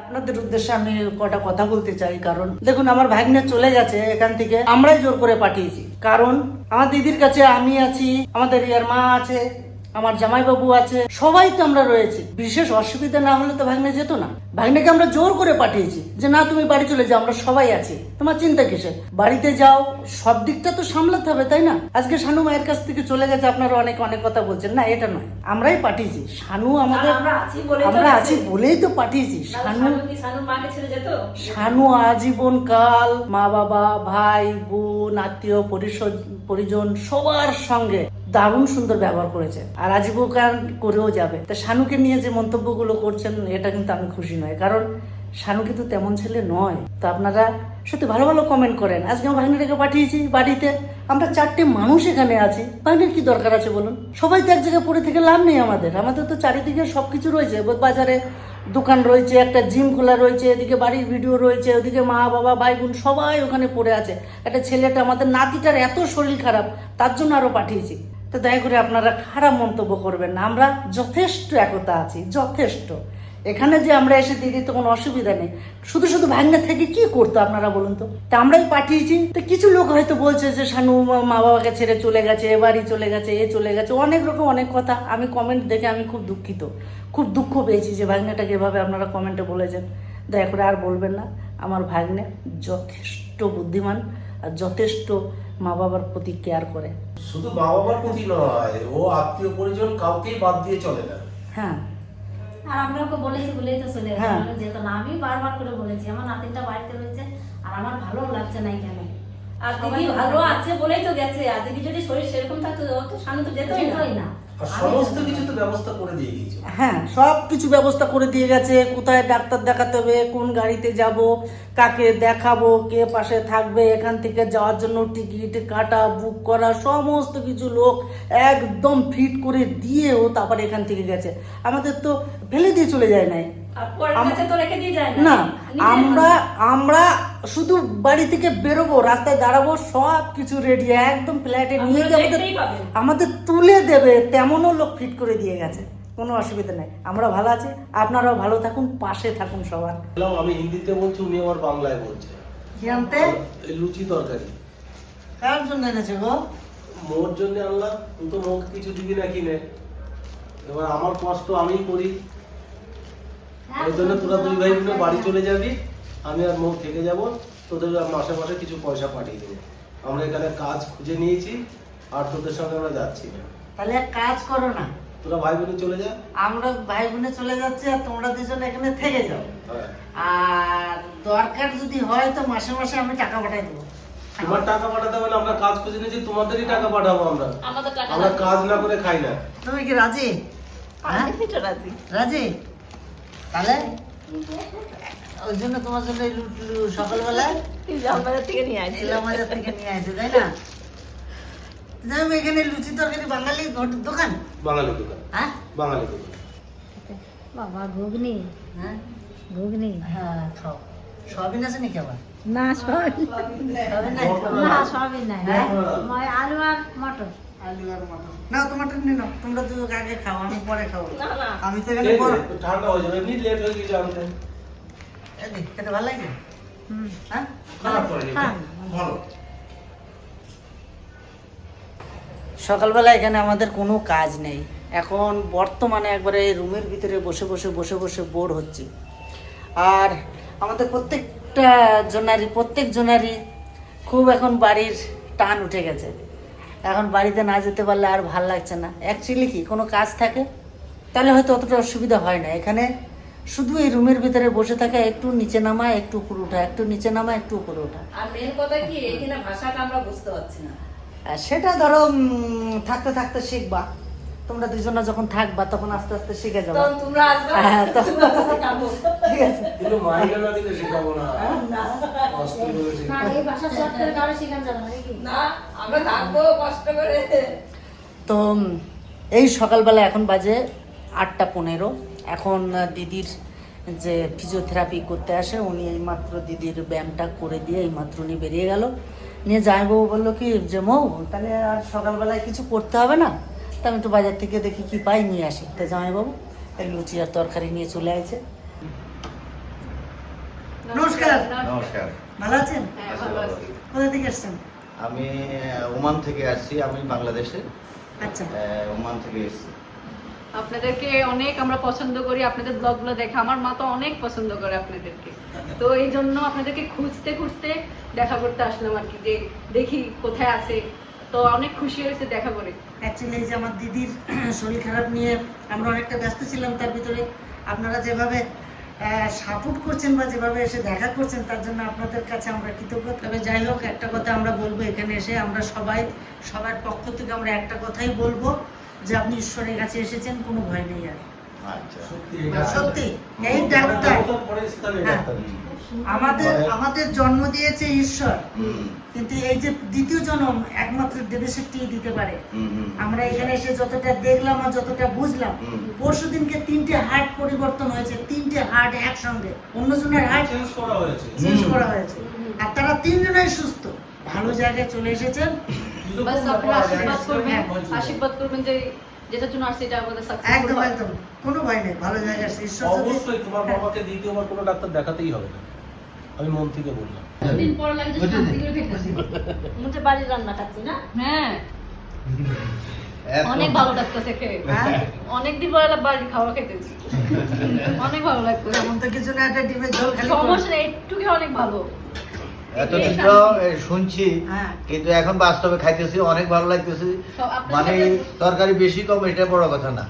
আপনাদের উদ্দেশ্যে আমি কটা কথা বলতে চাই, কারণ দেখুন, আমার ভাগ্নে চলে গেছে এখান থেকে। আমরাই জোর করে পাঠিয়েছি। কারণ আমার দিদির কাছে আমি আছি, আমাদের ইয়ার মা আছে। আমার জামাইবাবু আছে সবাই তো আমরা রয়েছি। বিশেষ অসুবিধা না হলে তো ভাগ্নে যেত না। ভাগ্নেকে আমরা জোর করে পাঠিয়েছি যে না তুমি বাড়ি চলে যাও আমরা সবাই আছি। তোমার চিন্তা কিসের? বাড়িতে যাও সব দিকটা তো সামলাতে হবে তাই না? আজকে শানু মায়ের কাছ থেকে চলে গেছে আপনারা অনেক অনেক কথা বলছেন। না এটা নয়। আমরাই পাঠিয়েছি। শানু আমাদের আমরা আছি বলেই তো পাঠিয়েছি। শানু শানু আজীবন কাল মা বাবা ভাই বোন আত্মীয় পরিষদ পরিজন সবার সঙ্গে দারুণ সুন্দর ব্যবহার করেছে। আর আজীবকাল করেও যাবে। তা শানুকে নিয়ে যে মন্তব্যগুলো করছেন, এটা কিন্তু আমি খুশি নয় কারণ শানু কিন্তু তেমন ছেলে নয়। তো আপনারা সত্যি ভালো ভালো কমেন্ট করেন। আজকে আমার ভাগ্নিটাকে পাঠিয়েছি বাড়িতে। আমরা চারটে মানুষ এখানে আছি। ভাগ্নের কি দরকার আছে বলুন? সবাই তো এক জায়গায় পড়ে থেকে লাভ নেই আমাদের। আমাদের তো চারিদিকে সবকিছু রয়েছে। বাজারে দোকান রয়েছে, একটা জিম খোলা রয়েছে, এদিকে বাড়ির ভিডিও রয়েছে, ওদিকে মা, বাবা ভাই বোন সবাই ওখানে পড়ে আছে। একটা ছেলেটা আমাদের নাতিটার এত শরীর খারাপ, তার জন্য আরও পাঠিয়েছি। তো দয়া করে আপনারা খারাপ মন্তব্য করবেন না। আমরা যথেষ্ট একতা আছি, যথেষ্ট। এখানে যে আমরা এসে দিদি তো কোনো অসুবিধা নেই। শুধু শুধু ভাঙনা থেকে কি করতো আপনারা বলুন তো? তা আমরাই পাঠিয়েছি। তো কিছু লোক হয়তো বলছে যে শানু মা- মা বাবাকে ছেড়ে চলে গেছে, এ বাড়ি চলে গেছে, এ চলে গেছে। অনেক রকম অনেক কথা। আমি কমেন্ট দেখে আমি খুব দুঃখিত। খুব দুঃখ পেয়েছি যে ভাগ্নেটাকে এভাবে আপনারা কমেন্টে বলেছেন। দয়া করে আর বলবেন না। আমার ভাগ্নে যথেষ্ট বুদ্ধিমান। আর যথেষ্ট মা বাবার প্রতি কেয়ার করে। শুধু মা বাবার প্রতি নয় ও আত্মীয় পরিজন কাউকেই বাদ দিয়ে চলে না। হ্যাঁ। আর আমরা ওকে বলেছি বলেই তো চলে গেছে হ্যাঁ। যেত না আমি বারবার করে বলেছি আমার নাতিনটা বাড়িতে রয়েছে আর আমার ভালো লাগছে না এখানে। আর দিদি ভালো আছে। বলেই তো গেছে আর দিদি যদি শরীর সেরকম থাকতো তো সামনে তো যেতই না। সমস্ত কিছু তো ব্যবস্থা করে দিয়ে দিয়েছে হ্যাঁ সব কিছু ব্যবস্থা করে দিয়ে গেছে। কোথায় ডাক্তার দেখাতে হবে কোন গাড়িতে যাব কাকে দেখাবো কে পাশে থাকবে এখান থেকে যাওয়ার জন্য টিকিট কাটা বুক করা সমস্ত কিছু লোক একদম ফিট করে দিয়েও তারপর এখান থেকে গেছে। আমাদের তো ফেলে দিয়ে চলে যায় নাই। আর পরের আম- কাছে তো রেখে দিয়ে যায় না। আমরা আমরা শুধু বাড়ি থেকে বেরোবো রাস্তায় দাঁড়াবো সব কিছু রেডি একদম ফ্ল্যাটে নিয়ে গিয়ে আমাদের তুলে দেবে তেমনও লোক ফিট করে দিয়ে গেছে কোনো অসুবিধা নাই। আমরা ভালো আছি আপনারাও ভালো থাকুন পাশে থাকুন সবার। আমি হিন্দিতে বলছি উনি আমার বাংলায় বলছে। কি আনতে? লুচি তরকারি। কার জন্য এনেছে গো? মোর জন্য আনলাম তুই তো মুখ কিছু দিবি না কিনে। এবার আমার কষ্ট আমি করি। এই জন্য তোরা দুই ভাই মিলে বাড়ি চলে যাবি আমি আর মুখ থেকে যাব তোদের মাসে মাসে কিছু পয়সা পাঠিয়ে দেবো। আমরা এখানে কাজ খুঁজে নিয়েছি আর তোদের সঙ্গে আমরা যাচ্ছি না। তাহলে এক কাজ করো না। তোরা ভাই বোনে চলে যা। আমরা ভাই বোনে চলে যাচ্ছি আর তোমরা দুজন এখানে থেকে যাও। হ্যাঁ। আর দরকার যদি হয় তো মাসে মাসে আমি টাকা পাঠাই দেবো। তোমার টাকা পাঠাতে হবে না আমরা কাজ খুঁজে নিয়েছি তোমাদেরই টাকা পাঠাবো আমরা। আমরা কাজ না করে খাই না। তুমি কি রাজি? হ্যাঁ? রাজি। রাজি? তাহলে? ওই জন্য তোমার জন্য এই লুট- লু- সকালবেলা আমাদের থেকে নিয়ে আসছি। ইলামাবাদ থেকে নিয়ে আসে তাই না? যাই এখানে লুচি তরকারি বাঙালি দোকান? বাঙালি দোকান। হ্যাঁ? বাঙালি দোকান। বাবা ঘুগনি। হ্যাঁ? ঘুগনি। হ্যাঁ খাও। সয়াবিন আছে নাকি আবার? না নাই? না সয়াবিন নাই। হ্যাঁ? মই আলু আর মটর আলু আর মটর। না টমাটো নিয়ে নাও। তোমরা তো আগে খাও আমি পরে খাব। না না। আমি তো এখানে বড় ঠান্ডা হয়ে যাবে এমনি লেট হয়ে গেছে আনতে খেতে ভালো লাগছে হুম। খারাপ করেনি। ভালো। সকালবেলা এখানে আমাদের কোনো কাজ নেই। এখন বর্তমানে একবারে রুমের ভিতরে বসে বসে বসে বসে বোর হচ্ছি। আর আমাদের প্রত্যেকটা জনারই প্রত্যেক জনারই খুব এখন বাড়ির টান উঠে গেছে। এখন বাড়িতে না যেতে পারলে আর ভালো লাগছে না। অ্যাকচুয়ালি কি কোনো কাজ থাকে? তাহলে হয়তো অতটা অসুবিধা হয় না। এখানে শুধু এই রুমের ভিতরে বসে থাকা একটু নিচে নামা একটু উপরে ওঠা একটু নিচে নামা একটু উপরে ওঠা। আর মেন কথা কি এখানে ভাষাটা আমরা বুঝতে পারছি না। সেটা ধরো থাকতে থাকতে শিখবা। তোমরা দুজনে যখন থাকবা তখন আস্তে আস্তে শিখে যাবে। তখন তোমরা আসবে। হ্যাঁ, তখন- তো ঠিক আছে। কিন্তু না দিলে শেখাবো না। কষ্ট করে না এই ভাষা শর্ট করে কারও শেখানো যাবে না নাকি? না আমরা থাকব কষ্ট করে। তো এই সকালবেলা এখন বাজে আটটা পনেরো। এখন দিদির যে ফিজিওথেরাপি করতে আসে উনি এইমাত্র দিদির ব্যায়ামটা করে দিয়ে এইমাত্র উনি বেরিয়ে গেল। নিয়ে জামাইবাবু বলল কি যে মৌ তাহলে আর সকালবেলায় কিছু করতে হবে না? তা আমি একটু বাজার থেকে দেখি কি পাই নিয়ে আসি। তা জামাইবাবু এই লুচি আর তরকারি নিয়ে চলে আসে নমস্কার। নমস্কার। ভালো আছেন? হ্যাঁ আছি। কোথা থেকে এসছেন আমি ওমান থেকে আসছি আমি বাংলাদেশে। আচ্ছা। ওমান থেকে এসেছি। আপনাদেরকে অনেক আমরা পছন্দ করি আপনাদের ব্লগগুলো দেখে। আমার মা তো অনেক পছন্দ করে আপনাদেরকে। তো এই জন্য আপনাদেরকে খুঁজতে খুঁজতে দেখা করতে আসলাম আর কি যে দেখি কোথায় আছে। তো অনেক খুশি হয়েছে দেখা করে। অ্যাকচুয়ালি যে আমার দিদির শরীর খারাপ নিয়ে আমরা অনেকটা ব্যস্ত ছিলাম তার ভিতরে। আপনারা যেভাবে সাপোর্ট করছেন বা যেভাবে এসে দেখা করছেন তার জন্য আপনাদের কাছে আমরা কৃতজ্ঞ। তবে যাই হোক একটা কথা আমরা বলব এখানে এসে আমরা সবাই সবার পক্ষ থেকে আমরা একটা কথাই বলব যে আপনি ঈশ্বরের কাছে এসেছেন কোনো ভয় নেই আর। আচ্ছা। সত্যি সত্যি এই ডাক্তার। হ্যাঁ। ডাক্তার আমাদের আমাদের জন্ম দিয়েছে ঈশ্বর। কিন্তু এই যে দ্বিতীয় জন্ম একমাত্র দেবশক্তি দিতে পারে। আমরা এখানে এসে যতটা দেখলাম আর যতটা বুঝলাম পরশু দিনকে তিনটে হার্ট পরিবর্তন হয়েছে তিনটে হার্ট একসঙ্গে। অন্যজনের হার্ট চেঞ্জ করা হয়েছে। চেঞ্জ করা হয়েছে। আর তারা তিনজনই সুস্থ। ভালো জায়গায় চলে এসেছেন। বাস আপনারা আশীর্বাদ করবেন হ্যাঁ, আশীর্বাদ করবেন যে যেটার জন্য আসছে এটা আমাদের একদম একদম। কোনো ভয় নেই ভালো। ঈশ্বর যদি অবশ্যই তোমার হ্যাঁ। বাবাকে দ্বিতীয়বার কোনো ডাক্তার দেখাতেই হবে না। আমি মন থেকে বললাম। দিন পর লাগে যে শান্তি করে খেতেছি বাড়ির রান্না খাচ্ছি না। হ্যাঁ। অনেক ভালো লাগতেছে খেয়ে। হ্যাঁ? পরে একটা বাড়ির খাওয়া খেতেছি অনেক ভালো লাগতেছে। এমন তো কিছু না একটা ডিমের ঝোল সমস্যা নেই একটু খেয়ে অনেক ভালো। এতদিন তো শুনছি হ্যাঁ। কিন্তু এখন বাস্তবে খাইতেছি অনেক ভালো লাগতেছে। মানে তরকারি বেশি কম এটা বড় কথা না।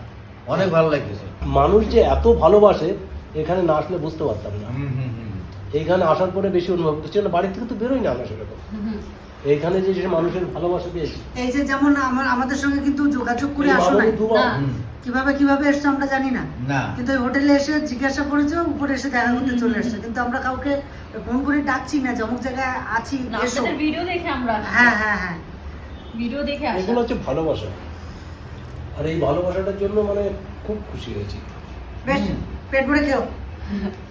অনেক ভালো লাগতেছে। মানুষ যে এত ভালোবাসে এখানে না আসলে বুঝতে পারতাম না। এইখানে আসার পরে বেশি অনুভব করছি। না বাড়ি থেকে তো বেরোই না আমরা সেরকম। এইখানে যে মানুষের ভালোবাসা পেয়েছি। এই যে যেমন আমার আমাদের সঙ্গে কিন্তু যোগাযোগ করে আসো। না। কীভাবে কীভাবে এসছো আমরা জানি না। কিন্তু ওই হোটেলে এসে জিজ্ঞাসা করেছ উপরে এসে দেখা করতে চলে এসছে। কিন্তু আমরা কাউকে ফোন করে ডাকছি না যে অমুক জায়গায় আছি ভিডিও দেখে আমরা হ্যাঁ হ্যাঁ হ্যাঁ। ভিডিও দেখে এগুলো হচ্ছে ভালোবাসা। আর এই ভালোবাসাটার জন্য মানে খুব খুশি হয়েছি। বেশ পেট ভরে খেও।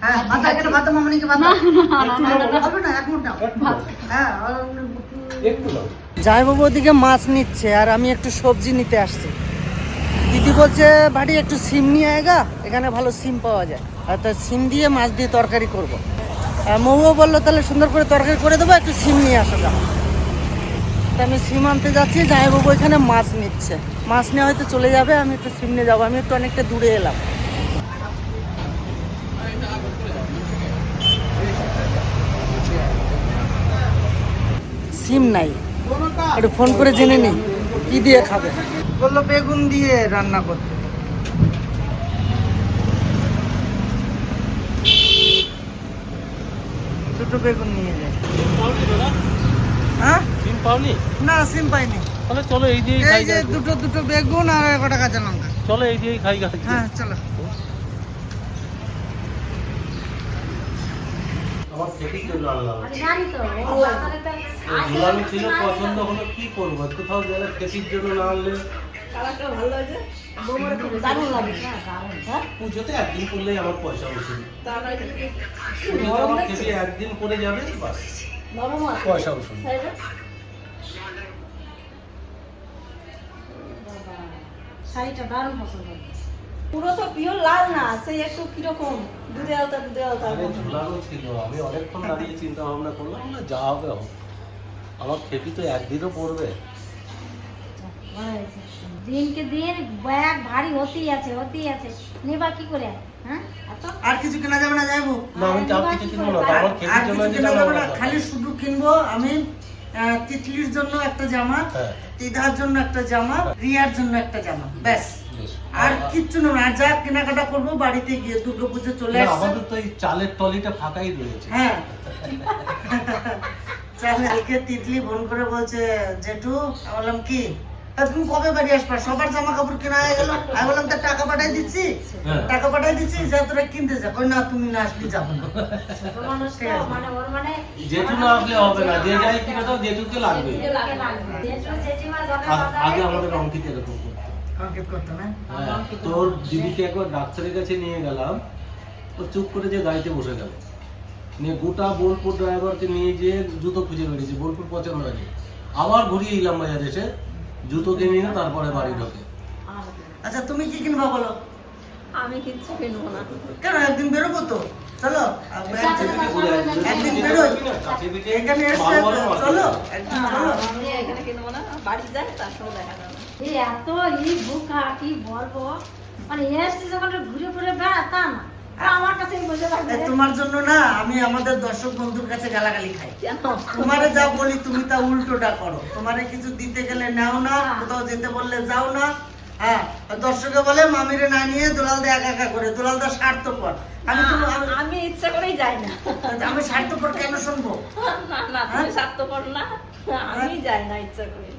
হ্যাঁ মাথা কেটে ভাত মামনিকে ভাত না, না, না, না, না, না। হবে না? এক মুঠ নাও একটু নাও, হ্যাঁ একটু জামাইবাবু ওদিকে মাছ নিচ্ছে আর আমি একটু সবজি নিতে আসছি। দিদি বলছে বাড়ি একটু সিম নিয়ে আয়গা এখানে ভালো সিম পাওয়া যায়। আর তো সিম দিয়ে মাছ দিয়ে তরকারি করব। আর মহুও বলল তাহলে সুন্দর করে তরকারি করে দেবো একটু সিম নিয়ে আসো গা। তা আমি সিম আনতে যাচ্ছি জামাইবাবু এখানে মাছ নিচ্ছে। মাছ নিয়ে হয়তো চলে যাবে আমি একটু সিম নিয়ে যাব। আমি একটু অনেকটা দূরে এলাম। সিম নাই। একটু ফোন করে জেনে নিই কি দিয়ে খাবে? বলল বেগুন দিয়ে রান্না করতে। দুটো বেগুন নিয়ে যায়। হ্যাঁ? সিম পাওনি? না সিম পাইনি। তাহলে চলো এই দিয়ে খাই এই যে দুটো দুটো বেগুন আর একটা কাঁচা লঙ্কা। চলো এই দিয়েই খাই হ্যাঁ চলো। ও বাচ্চাদের তো আসে, গোলামি ছিল পছন্দ হলো কি করব? কোথাও গেলে খেতির জন্য না আনলে। হ্যাঁ হ্যাঁ? পুজোতে একদিন করলেই আমার পয়সা উঠবে পুজোতে আমার খেতে একদিন করে যাবে বাস। পয়সা উঠবে শাড়িটা দারুণ পছন্দ পুরো তো পিওর লাল না সেই একটু কীরকম? দুধে আলতা দুধে আলতা আরে ঝুলানো ছিল আমি অনেকক্ষণ দাঁড়িয়ে চিন্তা ভাবনা করলাম না যা হবে হোক। আমার খেপি তো একদিনও পড়বে। দিনকে দিন ব্যাগ ভারী হতেই আছে হতেই আছে। নেবা কি করে? হ্যাঁ? আর কিছু কেনা যাবে না যাইবো। না আমি চাপ কিছু কিনবো না আমার আর খেপির জন্য কিছু যেটা কেনা যাবে না খালি শুধু কিনবো। আমি আহ, তিতলির জন্য একটা জামা হ্যাঁ। জন্য একটা জামা রিয়ার জন্য একটা জামা ব্যাস। বেশ। আর কিচ্ছু না আর যা কেনাকাটা করব বাড়িতে গিয়ে দুর্গাপুজো চলে না, আসছে। আমাদের তো এই চালের টলিটা ফাঁকাই রয়েছে। হ্যাঁ। চল কালকে তিতলি ফোন করে বলছে জেঠু আমি বললাম কি? তুমি কবে বাড়ি আসবা? সবার জামা কাপড় কেনা হয়ে গেল। আমি বললাম তা টাকা পাঠাই দিচ্ছি। হ্যাঁ। টাকা পাঠাই দিচ্ছি যা তোরা কিনতে যা। কই না তুমি না আসলে যাব না। তো মানে মানে জেঠু না আসলে হবে না। যে যাই কিনে দাও জেঠুকে লাগবে। আগ- আমাদের অঙ্কিত এরকম করতো অঙ্কিত করতো না? হ্যাঁ, তোর দিদিকে একবার ডাক্তারের কাছে নিয়ে গেলাম ও চুপ করে যে গাড়িতে বসে গেল। নিয়ে গোটা বোলপুর ড্রাইভারকে নিয়ে যেয়ে জুতো খুঁজে বেরিয়েছে বোলপুর পছন্দ হয়নি আবার ঘুরিয়ে বাজার এসে জুতো কিনে নিয়ে তারপরে বাড়ি ঢোকে। আচ্ছা তুমি কি কিনবা বলো? আমি কিচ্ছু কিনবো না। কেন একদিন বেরোবো তো? চলো। একদিন- বেরোই না, এখানে চলো। একদিন চলো। আমি এখানে কিনবো না। বাড়ি যাই তার সঙ্গে দেখা এত ই বোকা কি বলব? মানে এসছি যখন ঘুরে ঘুরে বেড়াতাম আমার কাছে বসে থাকবে। তোমার জন্য না আমি আমাদের দর্শক বন্ধুর কাছে গালাগালি খাই। তোমারে যা বলি তুমি তা উল্টোটা করো। তোমারে কিছু দিতে গেলে নাও না কোথাও যেতে বললে যাও না। হ্যাঁ দর্শকে বলে মামিরে না নিয়ে দুলাল দা একা একা করে দুলাল দা স্বার্থপর। আমি তো আমি- আমি ইচ্ছা করেই যাই না। আমি স্বার্থপর কেন শুনব? না না তুমি স্বার্থপর না। আমি যাই না ইচ্ছা করে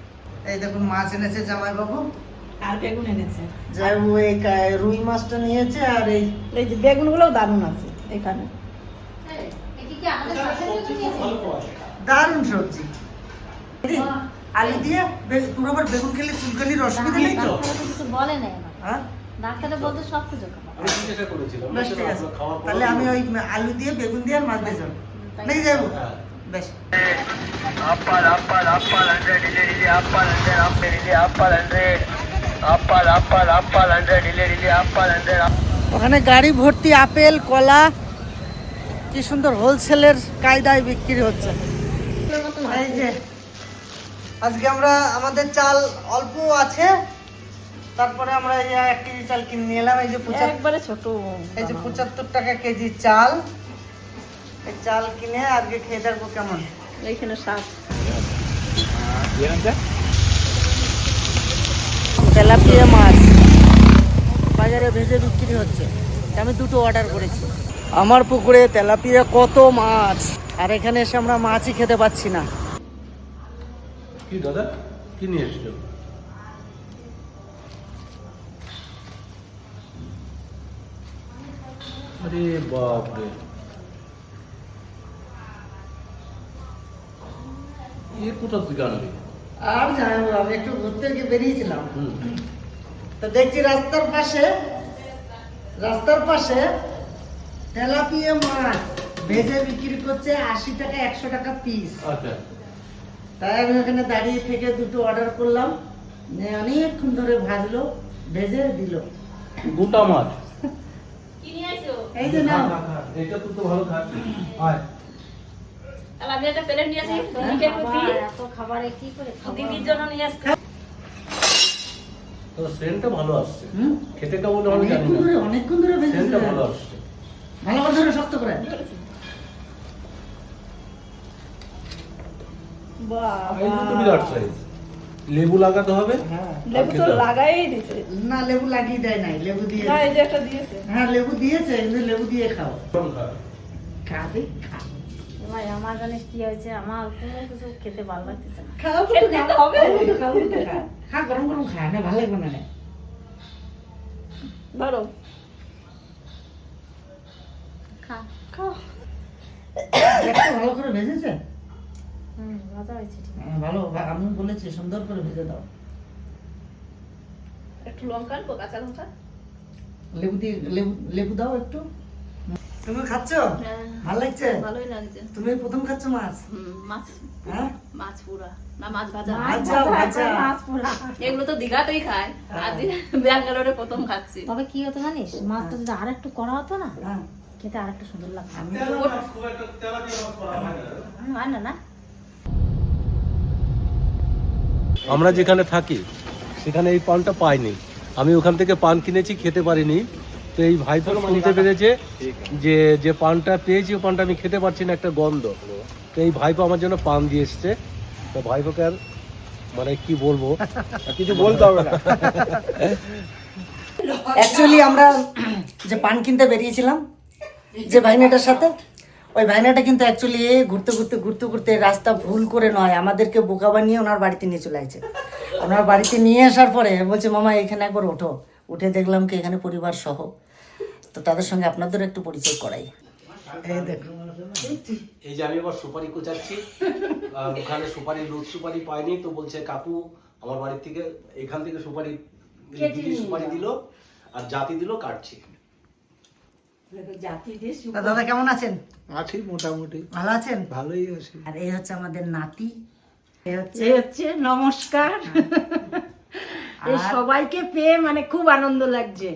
এই দেখুন মাছ এনেছে জামাই বাবু আর বেগুন এনেছে। যাই হোক, এই রুই মাছটা নিয়েছে আর এই এই যে বেগুন গুলোও দারুণ আছে এখানে। দারুণ সবজি। আলু দিয়ে তোর আবার বেগুন খেলে চুলকানির অসুবিধা নেই তো? কিছু বলে নাই আমার। হ্যাঁ? ডাক্তারে বলতে সব কিছু তাহলে আমি ওই আলু দিয়ে বেগুন দিয়ে আর মাছ দিয়ে যাব নাকি যাব। বেশ। আপাল আপাল হান্ড্রেড ডিলে ডিলে আপাল হান্ড্রেড আপনি ডিলে আপাল হান্ড্রেড আপাল আপাল আপাল হান্ড্রেড ডিলে ডিলে আপাল হান্ড্রেড ওখানে গাড়ি ভর্তি আপেল কলা। কি সুন্দর হোলসেলের কায়দায় বিক্রি হচ্ছে। আজকে আমরা আমাদের চাল অল্প আছে। তারপরে আমরা এই এক কেজি চাল কিনে নিয়ে এলাম। এই যে পঁচাত্তর টাকা কেজি চাল। চাল কিনে আজকে খেয়ে দেখব কেমন। এইখানে শাক তেলাপিয়া মাছ। বাজারে ভেজে বিক্রি হচ্ছে। আমি দুটো অর্ডার করেছি। আমার পুকুরে তেলাপিয়া কত মাছ? আর এখানে এসে আমরা মাছই খেতে পাচ্ছি না। কি দাদা? কি নিয়ে এসছো? আরে বাপরে। এ আনলি? আর আমি একটু ঘুরতে গিয়ে বেরিয়েছিলাম। তো দেখছি রাস্তার পাশে রাস্তার পাশে তেলাপিয়া মাছ ভেজে বিক্রি করছে আশি টাকা একশো টাকা পিস আচ্ছা। তাই আমি ওখানে দাঁড়িয়ে থেকে দুটো অর্ডার করলাম অনেকক্ষণ ধরে ভাজলো ভেজে দিল। গোটা মাছ? কি নিয়ে আসছো এই যে না এটা তো তো ভালো খাচ্ছি। তাহলে আমি একটা প্লেট নিয়ে আসি। দিদিকে একটু দিই। এত খাবারে কি করে দিদির জন্য নিয়ে আসছি। তো সেন্টটা ভালো আসছে। খেতে কেমন হবে জানি না। অনেকক্ষণ ধরে সেন্টটা ভালো আসছে। ভালো করে ধরে শক্ত করে। এই তো বিরাট সাইজ লেবু লাগাতে হবে। হ্যাঁ। লেবু তো লাগাই দিছে। না লেবু লাগিয়ে দেয় নাই লেবু দিয়ে যে একটা দিয়েছে। হ্যাঁ লেবু দিয়েছে কিন্তু লেবু দিয়ে খাও। খাবে খা। ভাই আমার জানিস কি হয়েছে? আমার কোনো কিছু খেতে ভালো লাগতেছে না। খাও খেতে হবে। খাও খা। খা গরম গরম খা না ভালো লাগবে না ধরো। খা। খাও ভালো করে ভেজেছে? হুম মজা হয়েছে হ্যাঁ, ভালো। আমি বলেছি সুন্দর করে ভেজে দাও। একটু লঙ্কা কাঁচা লঙ্কা? লেবু দিয়ে লেবু লেবু দাও একটু। তুমি খাচ্ছ? ভালো লাগছে? ভালোই লাগছে। তুমি প্রথম খাচ্ছ মাছ? মাছ হ্যাঁ? মাছ পুরা। না মাছ ভাজা। মাছ পোড়া এগুলো তো দিঘাতেই খায়। আজ ব্যাঙ্গালোরে প্রথম খাচ্ছি। তবে কি হতো জানিস? মাছটা যদি আর একটু করা হতো না হ্যাঁ। খেতে আর একটু সুন্দর লাগতো হয় হয় না না। আমরা যেখানে থাকি সেখানে এই পানটা পাইনি। আমি ওখান থেকে পান কিনেছি খেতে পারিনি। তো এই ভাইপো শুনতে পেরেছে যে যে পানটা পেয়েছি ও পানটা আমি খেতে পারছি না একটা গন্ধ। তো এই ভাইপো আমার জন্য পান দিয়ে এসছে। তো ভাইপোকে আর মানে কি বলব? কিছু বলতে হবে না। অ্যাকচুয়ালি আমরা যে পান কিনতে বেরিয়েছিলাম যে ভাইনাটার সাথে ওই ভাইনাটা কিন্তু অ্যাকচুয়ালি ঘুরতে ঘুরতে ঘুরতে ঘুরতে রাস্তা ভুল করে নয় আমাদেরকে বোকা বানিয়ে ওনার বাড়িতে নিয়ে চলে আসছে ওনার বাড়িতে নিয়ে আসার পরে বলছে মামা এখানে একবার ওঠো। উঠে দেখলাম কি এখানে পরিবার সহ তো তাদের সঙ্গে আপনাদের একটু পরিচয় করাই। এই দেখো এই যে আমি এবার সুপারি কোচাচ্ছি। ওখানে সুপারি লুজ সুপারি পাইনি তো বলছে কাকু আমার বাড়ির থেকে এখান থেকে সুপারি সুপারি দিল আর জাতি দিল কাটছি। দাদা কেমন আছেন? আছি মোটামুটি। ভালো আছেন? ভালোই আছি। আর এই হচ্ছে আমাদের নাতি। এই হচ্ছে নমস্কার। সবাইকে পেয়ে মানে খুব আনন্দ লাগছে।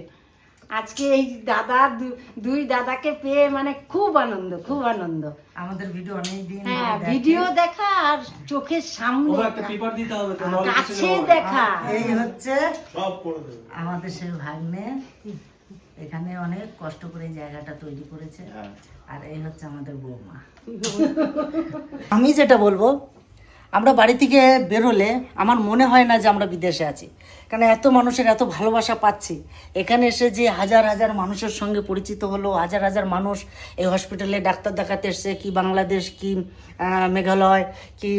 আজকে এই দাদা দু- দুই দাদাকে পেয়ে মানে খুব আনন্দ খুব আনন্দ। আমাদের ভিডিও অনেক দিন হ্যাঁ ভিডিও দেখা। আর চোখের সামনে একটা পেপার দিতে হবে তো কাছে। দেখা। এই হচ্ছে সব করে দেবে। আমাদের সেই ভাগ্নে। এখানে অনেক কষ্ট করে জায়গাটা তৈরি করেছে। আর এই হচ্ছে আমাদের বৌমা। আমি যেটা বলব আমরা বাড়ি থেকে বেরোলে আমার মনে হয় না যে আমরা বিদেশে আছি। কারণ এত মানুষের এত ভালোবাসা পাচ্ছি। এখানে এসে যে হাজার হাজার মানুষের সঙ্গে পরিচিত হলো, হাজার হাজার মানুষ এই হসপিটালে ডাক্তার দেখাতে এসছে কি বাংলাদেশ, কি মেঘালয়, কি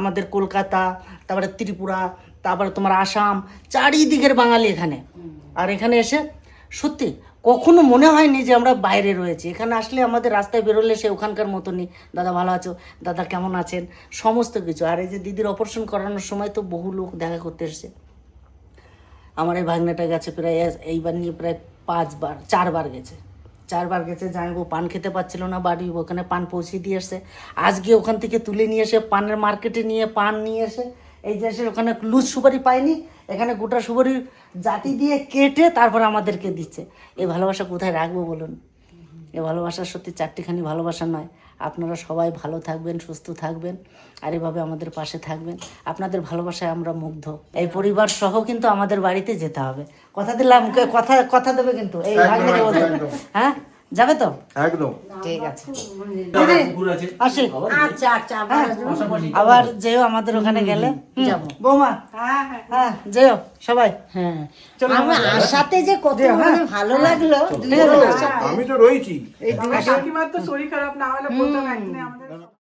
আমাদের কলকাতা, তারপরে ত্রিপুরা, তারপরে তোমার আসাম, চারিদিকের বাঙালি এখানে। আর এখানে এসে সত্যি কখনো মনে হয়নি যে আমরা বাইরে রয়েছি। এখানে আসলে আমাদের রাস্তায় বেরোলে সে ওখানকার মতনই। দাদা ভালো আছো? দাদা কেমন আছেন? সমস্ত কিছু। আর এই যে দিদির অপারেশন করানোর সময় তো বহু লোক দেখা করতে এসছে। আমার এই ভাগনাটা গেছে প্রায় এইবার নিয়ে প্রায় পাঁচবার, চারবার গেছে। চারবার গেছে জানব পান খেতে পাচ্ছিল না, বাড়ি ওখানে পান পৌঁছে দিয়ে এসছে। আজকে ওখান থেকে তুলে নিয়ে এসে পানের মার্কেটে নিয়ে পান নিয়ে এসে, এই যে এসে ওখানে লুজ সুপারি পাইনি এখানে গোটা সুপারি জাতি দিয়ে কেটে তারপর আমাদেরকে দিচ্ছে। এই ভালোবাসা কোথায় রাখব বলুন? এই ভালোবাসা সত্যি চারটিখানি ভালোবাসা নয়। আপনারা সবাই ভালো থাকবেন সুস্থ থাকবেন আর এভাবে আমাদের পাশে থাকবেন। আপনাদের ভালোবাসায় আমরা মুগ্ধ। এই পরিবার সহ কিন্তু আমাদের বাড়িতে যেতে হবে। কথা দিলাম কথা কথা দেবে কিন্তু। এই হ্যাঁ? যাবে তো? একদম। ঠিক আছে। দাদা আসি। আচ্ছা আচ্ছা আবার আবার যেও আমাদের ওখানে গেলে। যাব। বৌমা হ্যাঁ যেও সবাই। হ্যাঁ। চলো। আমার আশাতে যে কত মানে ভালো লাগল আমি তো রয়েছি। কাকিমার তো শরীর খারাপ না হলে বলতাম একদিনে আমাদের